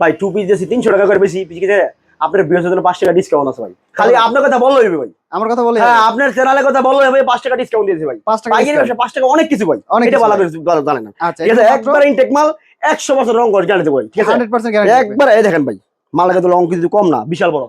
ভাই two piece দিয়েছি তিনশো টাকা করে বেশি পিস কিনে আপনার বৃহস্পতি জন্য পাঁচ টাকা ডিসকাউন্ট আছে ভাই। খালি আপনার কথা বলল হবে ভাই। আমার কথা বলে হ্যাঁ আপনার চ্যানেলের কথা বলল হবে পাঁচ টাকা ডিসকাউন্ট দিয়েছে ভাই। পাঁচ টাকা। পাঁচ টাকা অনেক কিছু ভাই। অনেক এটা কিছু ভালো ভাই। জানে না। আচ্ছা ঠিক আছে একবার ইনটেক মাল একশো বছর রং করে জানিতে ভাই। ঠিক আছে? গ্যারান্টি একবার এই দেখেন ভাই মাল কিন্তু রং কিছু কম না বিশাল বড়।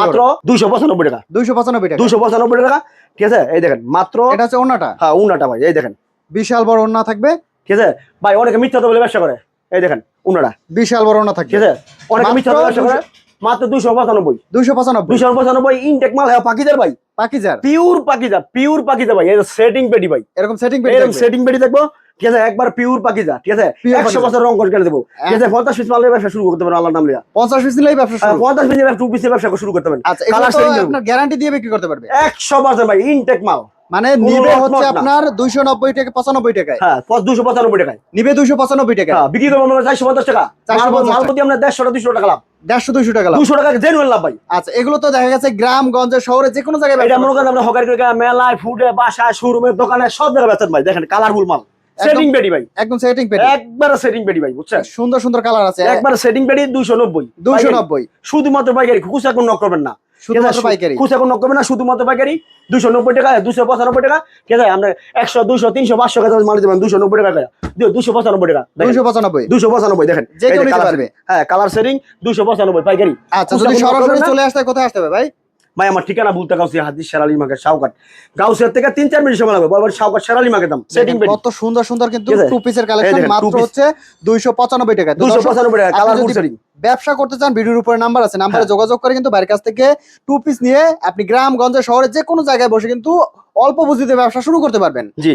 মাত্র দুইশো পঁচানব্বই টাকা। দুইশো পঁচানব্বই টাকা। দুইশো পঁচানব্বই টাকা ঠিক আছে? এই দেখেন মাত্র এটা হচ্ছে ওনাটা হ্যাঁ উনাটা ভাই এই দেখেন। বিশাল বড় ওনা থাকবে। ঠিক আছে? ভাই অনেকে মিথ্যা তো বলে ব্যবসা করে। এই দেখেন উনাটা বিশাল বড় ওনা ঠিক আছে? অনেকে মিথ্যা করে মাত্র দুইশো পঁচানব্বই। দুইশো পঁচানব্বই। দুইশো পঁচানব্বই ইনটেক মাল হ্যাঁ পাকিজার ভাই। পাকিজার। পিওর পাকিজা পিওর পাকিজা ভাই এই সেটিং পেটি ভাই। এরকম সেটিং এরকম সেটিং পেটি দেখব ঠিক আছে একবার পিওর পাকিজা ঠিক আছে? একশো। বছর রং করে দেবো। ঠিক আছে পঞ্চাশ পিস মালের ব্যবসা শুরু করতে পারেন আল্লাহ নাম লিয়া পঞ্চাশ পিস নিলেই ব্যবসা শুরু। পঞ্চাশ পিস টু পিসের ব্যবসা শুরু করতে পারেন। আচ্ছা গ্যারান্টি দিয়ে বিক্রি করতে পারবে। একশো বছর ভাই ইনটেক মাল। মানে নিবে হচ্ছে আপনার দুইশো নব্বই টাকা পঁচানব্বই টাকায়। হ্যাঁ দুশো পঁচানব্বই টাকায়। নিবে দুইশো পঁচানব্বই টাকা হ্যাঁ বিক্রি করব আমরা চারশো পঞ্চাশ টাকা। মাল- মাল প্রতি আমরা দেড়শো টাকা দুশো টাকা লাভ। দেড়শো দুইশো টাকা দুশো টাকা জেনুয়েল লাভ ভাই। আচ্ছা এগুলো তো দেখা গেছে গ্রাম গঞ্জে শহরে যে কোনো জায়গায় এটা ব্যবসা মনে করতে করেন আমরা হকারি মেলায় ফুটে বাসায় শোরুমের দোকানে সব জায়গায় বেচেন ভাই। দেখেন কালারফুল মাল। সেটিং পেটি ভাই। একদম সেটিং পেটি একবারে সেটিং পেটি ভাই বুঝছেন? সুন্দর সুন্দর কালার আছে। একবারে সেটিং নব্বই দুইশো নব্বই শুধুমাত্র পাইকারি নক করবেন না। শুধুমাত্র পাইকারি। খুচরা কোন নক করবেন না শুধুমাত্র পাইকারি। টাকা দুশো পঁচানব্বই টাকা। ঠিক আছে আমরা একশো দুশো তিনশো পাঁচশো টাকা মাল দেবেন দুশো নব্বই টাকা দুশো পঁচানব্বই টাকা। দুইশো পঁচানব্বই দুশো পঁচানব্বই দেখেন। যে কেউ নিতে পারবে। হ্যাঁ কালার সেটিং দুশো পঁচানব্বই পাইকারি। আচ্ছা যদি সরাসরি চলে আসতে কোথায় আসতে হবে ভাই? ভাই আমার ঠিকানা বলতে গাউসি হাদিস শেরালি মাকে শাওকাট গাউসিয়ার থেকে তিন চার মিনিট সময় লাগবে। বলবেন শাওকাট শেরালি মাকে দাম। সেটিং কত সুন্দর সুন্দর কিন্তু টু পিসের কালেকশন মাত্র হচ্ছে দুইশো পঁচানব্বই টাকা। তো দুশো দর্শক, পঁচানব্বই টাকা কালার সেটিং ব্যবসা করতে চান ভিডিওর উপরে নাম্বার আছে নাম্বারে হ্যাঁ। যোগাযোগ করে কিন্তু বাইরের কাছ থেকে টু পিস নিয়ে আপনি গ্রাম গঞ্জে শহরে যে কোনো জায়গায় বসে কিন্তু অল্প বুঝিতে ব্যবসা শুরু করতে পারবেন। জি।